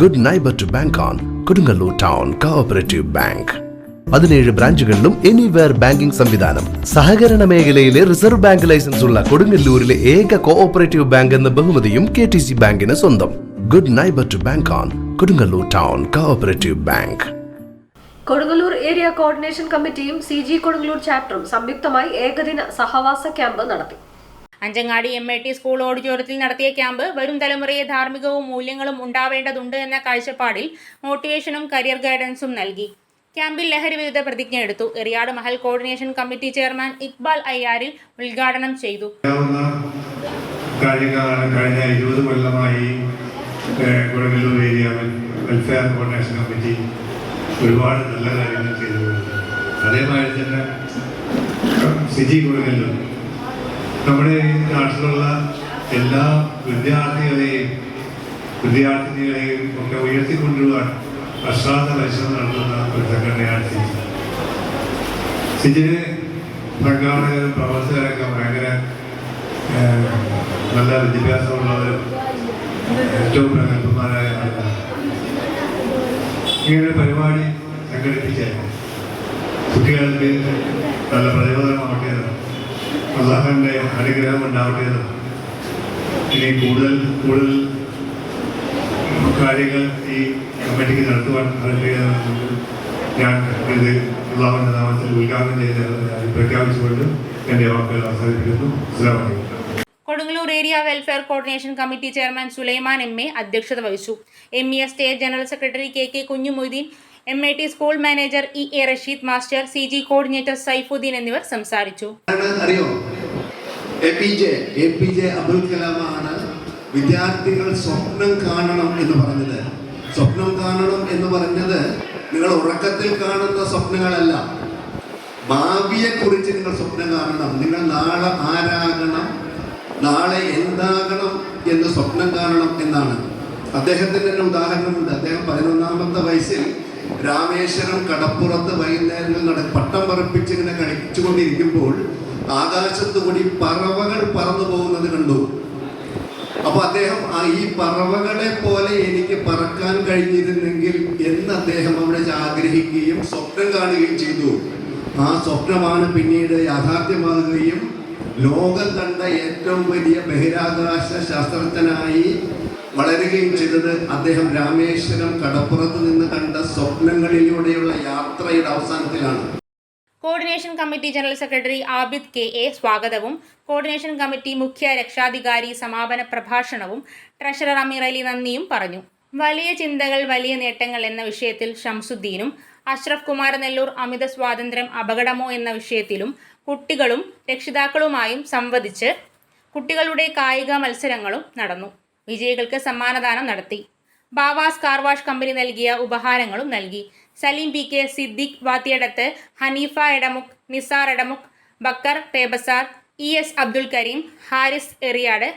Good neighbour to bank on Kodungallur town cooperative bank പതിനേഴ് ബ്രാഞ്ചുകളിലും anywhere banking സംവിധാനം. സഹകരണ മേഖലയിലെ റിസർവ് ബാങ്ക് ലൈസൻസ് ഉള്ള കൊടുങ്ങല്ലൂരിലെ ഏക കോഓപ്പറേറ്റീവ് ബാങ്ക് എന്ന ബഹുമതിയും കെ ടി സി ബാങ്കിന് സ്വന്തം. Good neighbour to bank on Kodungallur town cooperative bank Kodungallur area coordination കമ്മിറ്റിയും സി ജി കൊടുങ്ങല്ലൂർ ചാപ്റ്ററും സംയുക്തമായി ഏകദിന സഹവാസ ക്യാമ്പ് നടത്തി. Anchangadi M I T school ഓഡിറ്റോറിയത്തിൽ നടത്തിയ ക്യാമ്പ് വരും തലമുറയെ ധാർമ്മികവും മൂല്യങ്ങളും ഉണ്ടാവേണ്ടതുണ്ട് എന്ന കാഴ്ചപ്പാടിൽ മോട്ടിവേഷനും കരിയർ ഗൈഡൻസും നൽകി. ക്യാമ്പിൽ ലഹരി വിരുദ്ധ പ്രതിജ്ഞ എടുത്തു. Eriyad Mahal coordination committee chairman Iqbal അയ്യാരിൽ ഉദ്ഘാടനം ചെയ്തു. കഴിഞ്ഞ ഇരുപത് കൊല്ലമായി Kodungallur area welfare coordination committee ഒരുപാട് നല്ല കാര്യങ്ങൾ ചെയ്തു. വരുന്നത് അതേമാതിരി തന്നെ സിജി കൊടുങ്ങല്ലൂർ നമ്മുടെ നാട്ടിലുള്ള എല്ലാ വിദ്യാർത്ഥികളെയും വിദ്യാർത്ഥിനികളെയും ഒക്കെ ഉയർത്തിക്കൊണ്ടുപോകാൻ അശ്രാന്ത പരിശ്രമം നടത്തുന്ന ഒരു സംഘടനയാണ് സിജി സിജിന് സംഘാടകരും പ്രവർത്തകരൊക്കെ ഭയങ്കര നല്ല വിദ്യാഭ്യാസമുള്ളവരും ഏറ്റവും പ്രഗത്ഭന്മാരായ ആളുകളാണ്. ഇങ്ങനെ ഒരു പരിപാടി സംഘടിപ്പിച്ചായിരുന്നു കുട്ടികൾക്ക് നല്ല പ്രചോദനമാവട്ടെ അള്ളാഹന്റെ അനുഗ്രഹം ഉണ്ടാവട്ടെ ഇനി കൂടുതൽ കൂടുതൽ കാര്യങ്ങൾ ഈ കമ്മിറ്റിക്ക് നടത്തുവാൻ ഞാൻ ഇത് അള്ളാഹുവിന്റെ നാമത്തിൽ ഉദ്ഘാടനം ചെയ്ത് പ്രഖ്യാപിച്ചുകൊണ്ട് എന്റെ വാക്കുകൾ അവസാനിപ്പിക്കുന്നു. അസ്സാം Kodungallur area welfare coordination committee chairman Sulaiman M A അധ്യക്ഷത വഹിച്ചു. M E S state general secretary K K Kunjumoideen M A T school manager E A Rasheed master C G coordinator Saifuddeen എന്നിവർ സംസാരിച്ചു. അറിയോ? A P J A P J Abdul കലാമാണ് വിദ്യാർത്ഥികൾ സ്വപ്നം കാണണം എന്ന് പറഞ്ഞത്. സ്വപ്നം കാണണം എന്ന് പറഞ്ഞത് നിങ്ങൾ ഉറക്കത്തിൽ കാണുന്ന സ്വപ്നങ്ങളല്ല. ഭാവിയെ കുറിച്ച് നിങ്ങൾ സ്വപ്നം കാണണം. നിങ്ങൾ നാളെ ആരാകണം നാളെ എന്താകണം എന്ന് സ്വപ്നം കാണണം എന്നാണ്. അദ്ദേഹത്തിന് തന്നെ ഉദാഹരണമുണ്ട്. അദ്ദേഹം പതിനൊന്നാമത്തെ വയസ്സിൽ രാമേശ്വരം കടപ്പുറത്ത് വൈകുന്നേരങ്ങളിൽ നട പട്ടം പറപ്പിച്ച് ഇങ്ങനെ കളിച്ചുകൊണ്ടിരിക്കുമ്പോൾ ആകാശത്തു കൂടി പറവകൾ പറന്നു പോകുന്നത് കണ്ടു. അപ്പൊ അദ്ദേഹം ആ ഈ പറവകളെ പോലെ എനിക്ക് പറക്കാൻ കഴിഞ്ഞിരുന്നെങ്കിൽ എന്ന് അദ്ദേഹം അവിടെ ആഗ്രഹിക്കുകയും സ്വപ്നം കാണുകയും ചെയ്തു. ആ സ്വപ്നമാണ് പിന്നീട് യാഥാർത്ഥ്യമാകുകയും ലോകം കണ്ട ഏറ്റവും വലിയ ബഹിരാകാശ ശാസ്ത്രജ്ഞനായി വളരുകയും ചെയ്തത് അദ്ദേഹം രാമേശ്വരം കടപ്പുറത്ത് നിന്ന് കണ്ട സ്വപ്നങ്ങളിലൂടെയുള്ള യാത്രയുടെ അവസാനത്തിലാണ്. Coordination committee general secretary Abid K A സ്വാഗതവും. കോർഡിനേഷൻ കമ്മിറ്റി മുഖ്യ രക്ഷാധികാരി സമാപന പ്രഭാഷണവും ട്രഷറർ അമീർ അലി നന്ദിയും പറഞ്ഞു. വലിയ ചിന്തകൾ വലിയ നേട്ടങ്ങൾ എന്ന വിഷയത്തിൽ ഷംസുദ്ദീനും അഷ്റഫ് കുമാർ നെല്ലൂർ അമിത സ്വാതന്ത്ര്യം അപകടമോ എന്ന വിഷയത്തിലും കുട്ടികളും രക്ഷിതാക്കളുമായും സംവദിച്ച് കുട്ടികളുടെ കായിക മത്സരങ്ങളും നടന്നു. വിജയികൾക്ക് സമ്മാനദാനം നടത്തി. ബാവാസ് കാർവാഷ് കമ്പനി നൽകിയ ഉപഹാരങ്ങളും നൽകി. Saleem P K Siddique Vathiyadath Haneefa Edamukku Nisar Edamukku Bakkar Pebazar E S Abdul Kareem Haris Eriyad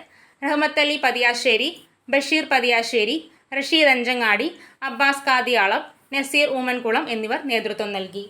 Ali Pathiyassery Basheer Pathiyassery Rasheed Anchangadi Abbas Kadiyalam Nazeer Oomankulam എന്നിവർ നേതൃത്വം നൽകി.